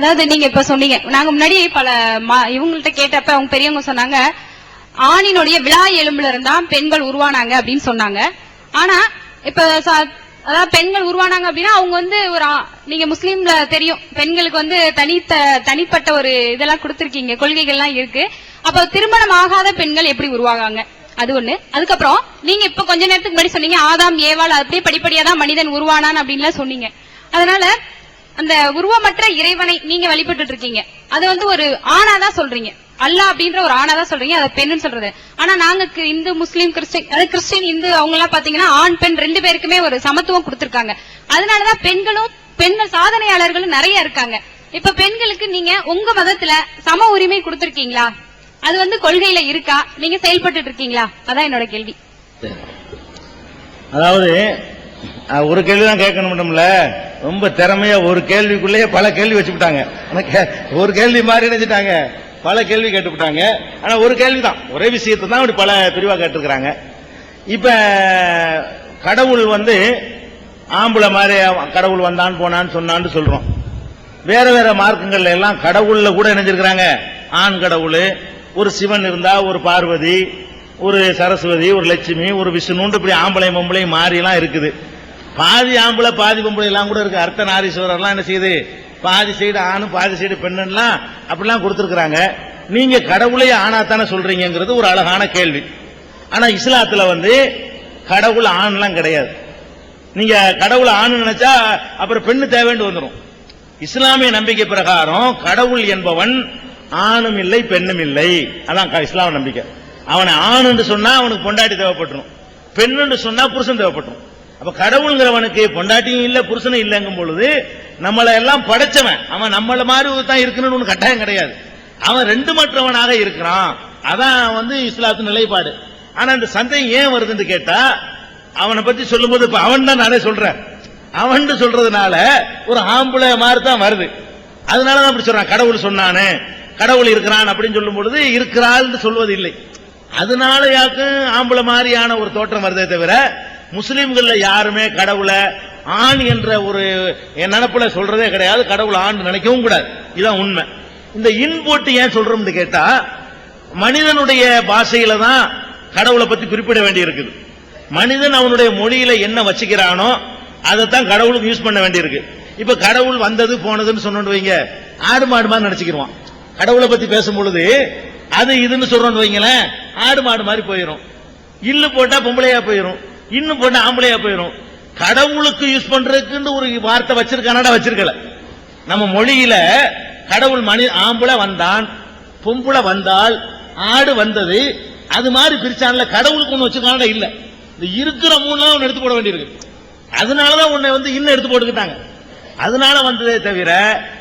அதாவது நீங்க இப்ப சொன்னீங்க நாங்க முன்னாடி பல இவங்கள்ட்ட கேட்டப்ப அவங்க பெரியவங்க சொன்னாங்க ஆணினுடைய விழா எலும்புல இருந்தா பெண்கள் உருவானாங்க அப்படின்னு சொன்னாங்க. ஆனா இப்ப அதாவது பெண்கள் உருவானாங்க அப்படின்னா அவங்க வந்து ஒரு நீங்க முஸ்லீம்ல தெரியும் பெண்களுக்கு வந்து தனித்த தனிப்பட்ட ஒரு இதெல்லாம் கொடுத்துருக்கீங்க கொள்கைகள்லாம் இருக்கு. அப்ப திருமணம் ஆகாத பெண்கள் எப்படி உருவாகாங்க? அது ஒண்ணு. அதுக்கப்புறம் நீங்க இப்ப கொஞ்ச நேரத்துக்கு முன்னாடி சொன்னீங்க ஆதாம் ஏவாள் அப்படியே படிப்படியா தான் மனிதன் உருவானான் அப்படின்லாம் சொன்னீங்க. அதனால அந்த உருவமற்ற இறைவனை நீங்க வழிபட்டுட்டு இருக்கீங்க அது வந்து ஒரு ஆணா தான் சொல்றீங்க. அல்லா அப்படின்ற ஒரு ஆணா தான் சொல்றீங்க. அதை பெண்ணுன்னு சொல்றது. ஆனா நாங்க இந்து முஸ்லீம் கிறிஸ்டின் அதாவது கிறிஸ்டின் இந்து அவங்க எல்லாம் பாத்தீங்கன்னா ஆண் பெண் ரெண்டு பேருக்குமே ஒரு சமத்துவம் கொடுத்திருக்காங்க. அதனாலதான் பெண்களும் பெண்கள் சாதனையாளர்களும் நிறைய இருக்காங்க. இப்ப பெண்களுக்கு நீங்க உங்க மதத்துல சம உரிமை கொடுத்திருக்கீங்களா? அது வந்து கொள்கையில இருக்கா? நீங்க செயல்பட்டு இருக்கீங்களா அதான் என்னோட கேள்வி. அதாவது ஒரு கேள்வி தான் கேட்கணும் மட்டும்ல. ரொம்ப திறமையா ஒரு கேள்விக்குள்ளேயே பல கேள்வி வச்சுக்கிட்டாங்க கே- ஒரு கேள்வி மாதிரி நினைச்சிட்டாங்க பல கேள்வி கேட்டுவிட்டாங்க ஆனா ஒரு கேள்வி தான் ஒரே விஷயத்தை தான் அப்படி பல பிரிவா கேட்டிருக்கிறாங்க. இப்ப கடவுள் வந்து ஆம்பளை மாதிரி கடவுள் வந்தான் போனான்னு சொன்னான்னு சொல்றோம். வேற வேற மார்க்கங்கள்ல எல்லாம் கடவுள்ல கூட இணைஞ்சிருக்கிறாங்க. ஆண் கடவுள் ஒரு சிவன் இருந்தா ஒரு பார்வதி ஒரு சரஸ்வதி ஒரு லட்சுமி ஒரு விஷ்ணுன்னு இப்படி ஆம்பளை பொம்பளை மாறிலாம் இருக்குது. பாதி ஆம்பளை பாதி பொம்பளை எல்லாம் கூட இருக்கு. அர்த்த நாரீஸ்வரர்லாம் என்ன செய்யுது? பாதி சைடு ஆணும் பாதி சைடு பெண்ணுலாம் அப்படிலாம் கொடுத்துருக்காங்க நீங்க கடவுளை தானே சொல்றீங்கிறது ஒரு அழகான கேள்வி. ஆனா இஸ்லாத்துல வந்து கடவுள் ஆண்லாம் கிடையாது. நீங்க கடவுள் ஆண் நினைச்சா அப்புறம் பெண்ணு தேவைன்னு வந்துடும் இஸ்லாமிய நம்பிக்கை பிரகாரம் கடவுள் என்பவன் ஆணும் இல்லை பெண்ணும் இல்லை. அதான் க- இஸ்லாம நம்பிக்கை. அவனை ஆண் என்று சொன்னா அவனுக்கு பொண்டாட்டி தேவைப்பட்டுரும். பெண் என்று சொன்னா புருஷன் தேவைப்பட்டுரும். அப்ப கடவுள்ங்கிறவனுக்கு பொண்டாட்டியும் இல்ல புருஷனும் இல்லைங்கும் பொழுது நம்மளை எல்லாம் படைச்சவன். அவன் நம்மள மாதிரி தான் இருக்கணும்னு ஒன்று கட்டாயம் கிடையாது. அவன் ரெண்டு மற்றவனாக இருக்கிறான். அதான் வந்து இஸ்லாத்து நிலைப்பாடு. ஆனா இந்த சந்தேகம் ஏன் வருதுன்னு கேட்டா அவனை பத்தி சொல்லும்போது இப்ப அவன் தான் நானே சொல்றேன். அவன் சொல்றதுனால ஒரு ஆம்பளை மாதிரி தான் வருது. அதனாலதான் அப்படி சொல்றான். கடவுள் சொன்னானே கடவுள் இருக்கிறான் அப்படின்னு சொல்லும் பொழுது இருக்கிறாள்னு சொல்வது இல்லை அதனால யாருக்கும் ஆம்பளை மாதிரியான ஒரு தோற்றம் வருதே தவிர முஸ்லிம்கள்ல யாருமே கடவுளை ஆண் என்ற ஒரு என் நினப்புல சொல்றதே கிடையாது. கடவுள் ஆண் நினைக்கவும் கூடாது. இதுதான் உண்மை. இந்த இன் போட்டு ஏன் சொல்றோம்னு கேட்டா மனிதனுடைய பாஷையில தான் கடவுளை பத்தி குறிப்பிட வேண்டி இருக்குது மனிதன் அவனுடைய மொழியில என்ன வச்சுக்கிறானோ அதைத்தான் கடவுளுக்கு யூஸ் பண்ண வேண்டியிருக்கு. இப்ப கடவுள் வந்தது போனதுன்னு சொன்னோன்னு வைங்க ஆடு மாடு மாதிரி நினைச்சுக்கிடுவான் கடவுளை பத்தி பேசும் பொழுது அது இதுன்னு சொல்றோம்னு வைங்களேன் ஆடு மாடு மாதிரி போயிடும் இல்லு போட்டா பொம்பளையா போயிடும் இன்னும் பொண்ணு ஆம்பளையா போயிடும் கடவுளுக்கு யூஸ் பண்றதுக்குன்னு ஒரு வார்த்தை வச்சிருக்கானடா வச்சிருக்கல. நம்ம மொழியில கடவுள் மனி ஆம்பளை வந்தான் பொம்பளை வந்தால் ஆடு வந்தது அது மாதிரி பிரிச்சான்ல கடவுளுக்கு ஒண்ணு வச்சிருக்கானடா இல்ல. இந்த இருக்கிற மூணுலாம் ஒன்னு எடுத்து போட வேண்டியிருக்கு. அதனாலதான் உன்னை வந்து இன்னும் எடுத்து போட்டுக்கிட்டாங்க. அதனால வந்ததே தவிர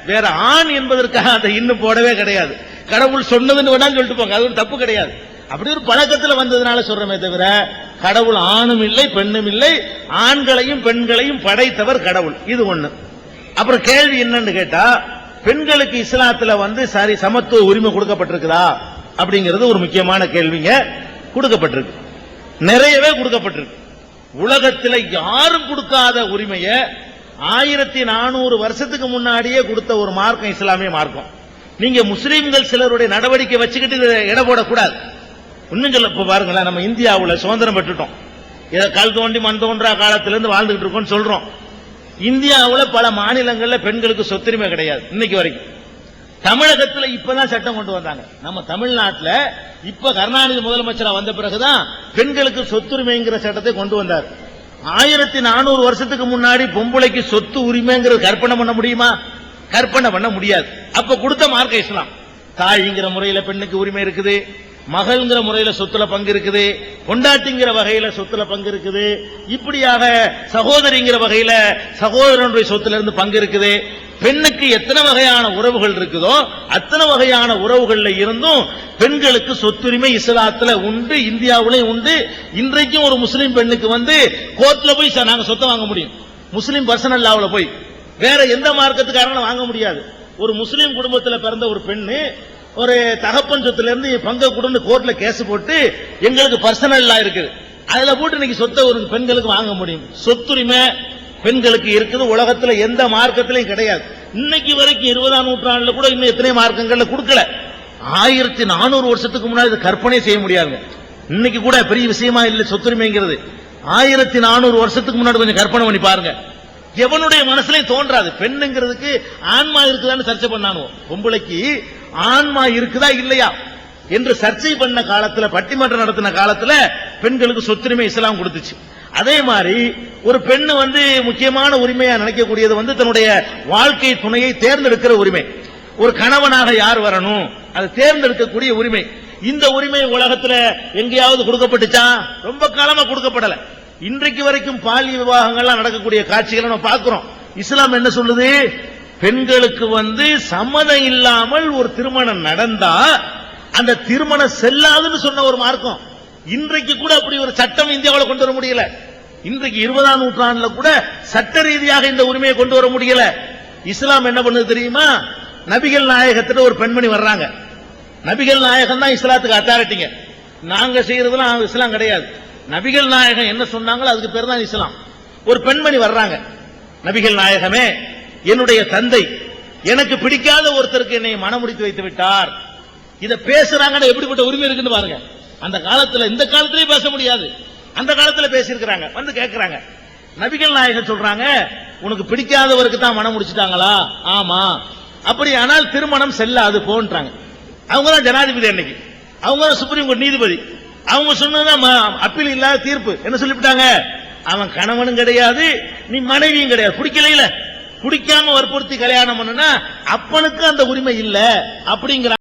வேற ஆண் என்பதற்காக அதை இன்னும் போடவே கிடையாது. கடவுள் சொன்னதுன்னு வேணாலும் சொல்லிட்டு போங்க அது ஒரு தப்பு கிடையாது. அப்படி ஒரு பழக்கத்துல வந்ததுனால சொல்றமே தவிர கடவுள் ஆணும் இல்லை பெண்ணும் இல்லை. ஆண்களையும் பெண்களையும் படைத்தவர் கடவுள். இது ஒண்ணு. அப்புறம் கேள்வி என்னன்னு கேட்டா பெண்களுக்கு இஸ்லாத்துல வந்து சரி சமத்துவ உரிமை கொடுக்கப்பட்டிருக்குதா? அப்படிங்கிறது ஒரு முக்கியமான கேள்விங்க கொடுக்கப்பட்டிருக்கு. நிறையவே கொடுக்கப்பட்டிருக்கு. உலகத்தில் யாரும் கொடுக்காத உரிமையை ஆயிரத்தி நானூறு வருஷத்துக்கு முன்னாடியே கொடுத்த ஒரு மார்க்கம் இஸ்லாமிய மார்க்கம். நீங்க முஸ்லீம்கள் சிலருடைய நடவடிக்கை வச்சுக்கிட்டு இட போடக்கூடாது. இன்னும் சொல்ல இப்ப பாருங்களேன் நம்ம இந்தியாவுல சுதந்திரம் பெற்றுட்டோம். இதை கல் தோண்டி மண் தோன்றா காலத்திலிருந்து வாழ்ந்துகிட்டு இருக்கோம்னு சொல்றோம். இந்தியாவுல பல மாநிலங்கள்ல பெண்களுக்கு சொத்துரிமை கிடையாது இன்னைக்கு வரைக்கும். தமிழகத்துல இப்பதான் சட்டம் கொண்டு வந்தாங்க. நம்ம தமிழ்நாட்டில் இப்ப கருணாநிதி முதலமைச்சரா வந்த பிறகுதான் பெண்களுக்கு சொத்துரிமைங்கிற சட்டத்தை கொண்டு வந்தார். ஆயிரத்தி நானூறு வருஷத்துக்கு முன்னாடி பொம்பளைக்கு சொத்து உரிமைங்கிறது கற்பனை பண்ண முடியுமா? கற்பனை பண்ண முடியாது. அப்ப கொடுத்த மார்க்க இஸ்லாம். தாய்ங்கிற முறையில பெண்ணுக்கு உரிமை இருக்குது. மகள்ங்கிற முறையில சொத்துல பங்கு இருக்குது கொண்டாட்டிங்கிற வகையில சொத்துல பங்கு இருக்குது இப்படியாக சகோதரிங்கிற வகையில சகோதரனுடைய சொத்துல இருந்து பங்கு இருக்குது. பெண்ணுக்கு எத்தனை வகையான உறவுகள் இருக்குதோ அத்தனை வகையான உறவுகள்ல இருந்தும் பெண்களுக்கு சொத்துரிமை இஸ்லாத்துல உண்டு இந்தியாவிலையும் உண்டு. இன்றைக்கும் ஒரு முஸ்லீம் பெண்ணுக்கு வந்து கோர்ட்ல போய் ச- நாங்க சொத்தை வாங்க முடியும். முஸ்லீம் பர்சனல் லாவில் போய். வேற எந்த மார்க்கத்துக்காரங்களும் வாங்க முடியாது. ஒரு முஸ்லீம் குடும்பத்தில் பிறந்த ஒரு பெண்ணு ஒரு தகப்பன் சொத்துல இருந்து பங்கை கொடுன்னு கோர்ட்ல கேஸ் போட்டு எங்களுக்கு பர்சனல் இருக்குது. அதுல போட்டு இன்னைக்கு சொத்தை ஒரு பெண்களுக்கு வாங்க முடியும். சொத்துரிமை பெண்களுக்கு இருக்குது. உலகத்துல எந்த மார்க்கத்திலையும் கிடையாது. இன்னைக்கு வரைக்கும் இருபதாம் நூற்றாண்டுல கூட இன்னும் எத்தனை மார்க்கங்கள்ல கொடுக்கல. ஆயிரத்தி நானூறு வருஷத்துக்கு முன்னாடி இது கற்பனை செய்ய முடியாதுங்க. இன்னைக்கு கூட பெரிய விஷயமா இல்லை சொத்துரிமைங்கிறது. ஆயிரத்தி நானூறு வருஷத்துக்கு முன்னாடி கொஞ்சம் கற்பனை பண்ணி பாருங்க. எவனுடைய மனசுலயும் தோன்றாது. பெண்ணுங்கிறதுக்கு ஆன்மா இருக்குதான்னு சர்ச்சை பண்ணானோ பொம்பளைக்கு ஆன்மா இருக்குதா இல்லையா என்று சர்ச்சை பண்ண காலத்துல பட்டிமன்றம் நடத்தின காலத்துல பெண்களுக்கு சொத்துரிமை இஸ்லாம் கொடுத்துச்சு. அதே மாதிரி ஒரு பெண்ணு வந்து முக்கியமான உரிமையா நினைக்கக்கூடியது வந்து தன்னுடைய வாழ்க்கை துணையை தேர்ந்தெடுக்கிற உரிமை. ஒரு கணவனாக யார் வரணும் அதை தேர்ந்தெடுக்கக்கூடிய உரிமை. இந்த உரிமை உலகத்துல எங்கேயாவது கொடுக்கப்பட்டுச்சா? ரொம்ப காலமா கொடுக்கப்படல. இன்றைக்கு வரைக்கும் பாலிய விவாகங்கள்லாம் நடக்கக்கூடிய காட்சிகளை நம்ம பார்க்கிறோம். இஸ்லாம் என்ன சொல்லுது? பெண்களுக்கு வந்து சம்மதம் இல்லாமல் ஒரு திருமணம் நடந்தா அந்த திருமணம் செல்லாதுன்னு சொன்ன ஒரு மார்க்கம். இன்றைக்கு கூட அப்படி ஒரு சட்டம் இந்தியாவில் கொண்டு வர முடியல. இன்றைக்கு இருபதாம் நூற்றாண்டுல கூட சட்ட ரீதியாக இந்த உரிமையை கொண்டு வர முடியல. இஸ்லாம் என்ன பண்ணுது தெரியுமா? நபிகள் நாயகத்துல ஒரு பெண்மணி வர்றாங்க. நபிகள் நாயகம் தான் இஸ்லாத்துக்கு அத்தாரிட்டிங்க நாங்க செய்யறதுலாம் இஸ்லாம் கிடையாது. நபிகள் நாயகம் என்ன சொன்னாங்களோ அதுக்கு பேர் தான் இஸ்லாம். ஒரு பெண்மணி வர்றாங்க. நபிகள் நாயகமே என்னுடைய தந்தை. எனக்கு பிடிக்காத ஒருத்தருக்கு என்னை மனமுடித்து வைத்து விட்டார். இதை பேசுறாங்கன்னா எப்படிப்பட்ட உரிமை இருக்குன்னு பாருங்க. அந்த காலத்துல இந்த காலத்திலேயே பேச முடியாது. அந்த காலத்துல பேசியிருக்கிறாங்க. வந்து கேட்கிறாங்க நபிகள் நாயகர் சொல்றாங்க உனக்கு பிடிக்காதவருக்கு தான் மனம் முடிச்சிட்டாங்களா? ஆமா. அப்படியானால் திருமணம் செல்லாது போன்றாங்க. அவங்க தான் ஜனாதிபதி அன்னைக்கு. அவங்க தான் சுப்ரீம் கோர்ட் நீதிபதி. அவங்க சொன்னதான் அப்பீல் இல்லாத தீர்ப்பு. என்ன சொல்லிவிட்டாங்க? அவன் கணவனும் கிடையாது நீ மனைவியும் கிடையாது. பிடிக்கல பிடிக்காம வற்புறுத்தி கல்யாணம் பண்ணுனா அப்பனுக்கு அந்த உரிமை இல்லை அப்படிங்கிற